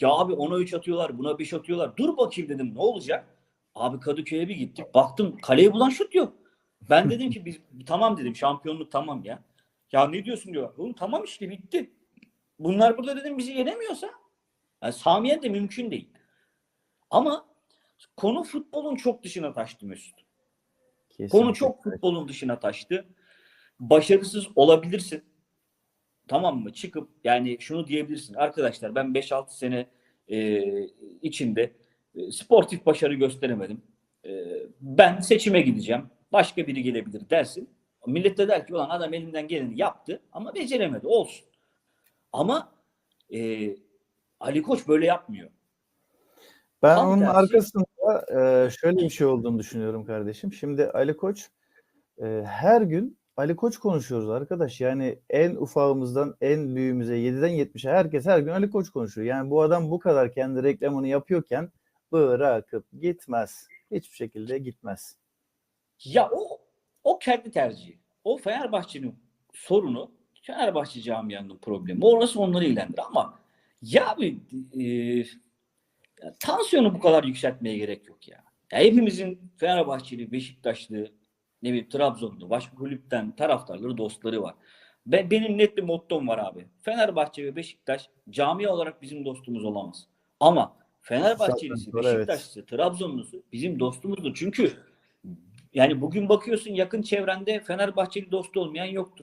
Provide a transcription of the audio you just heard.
Ya abi ona 3 atıyorlar, buna 5 atıyorlar. Dur bakayım dedim ne olacak? Abi Kadıköy'e bir gittik. Baktım kaleyi bulan şut yok. Ben dedim ki biz tamam dedim şampiyonluk tamam ya. Ya ne diyorsun diyor. Oğlum tamam işte bitti. Bunlar burada dedim bizi yenemiyorsa yani Samiye de mümkün değil. Ama konu futbolun çok dışına taştı Mesut. Konu Kesinlikle. çok futbolun dışına taştı. Başarısız olabilirsin. Tamam mı? Çıkıp yani şunu diyebilirsin. Arkadaşlar ben 5-6 sene e, içinde e, sportif başarı gösteremedim. E, ben seçime gideceğim. Başka biri gelebilir dersin. Millet de der ki ulan adam elinden geleni yaptı ama beceremedi. Olsun. Ama e, Ali Koç böyle yapmıyor. Ben Tam onun tersi. arkasında e, şöyle bir şey olduğunu düşünüyorum kardeşim. Şimdi Ali Koç e, her gün Ali Koç konuşuyoruz arkadaş. Yani en ufağımızdan en büyüğümüze 7'den 70'e herkes her gün Ali Koç konuşuyor. Yani bu adam bu kadar kendi reklamını yapıyorken bırakıp gitmez. Hiçbir şekilde gitmez. Ya o o kendi tercihi. O Fenerbahçe'nin sorunu, Fenerbahçe camianın problemi. Orası onları ilgilendirir ama ya bir e, tansiyonu bu kadar yükseltmeye gerek yok ya. ya hepimizin Fenerbahçeli, Beşiktaşlı, ne bileyim Trabzonlu, başka kulüpten taraftarları, dostları var. Ben, benim net bir mottom var abi. Fenerbahçe ve Beşiktaş camia olarak bizim dostumuz olamaz. Ama Fenerbahçelisi, doğru, evet. Beşiktaşlısı, Trabzonlusu bizim dostumuzdur. Çünkü yani bugün bakıyorsun yakın çevrende Fenerbahçeli dostu olmayan yoktur.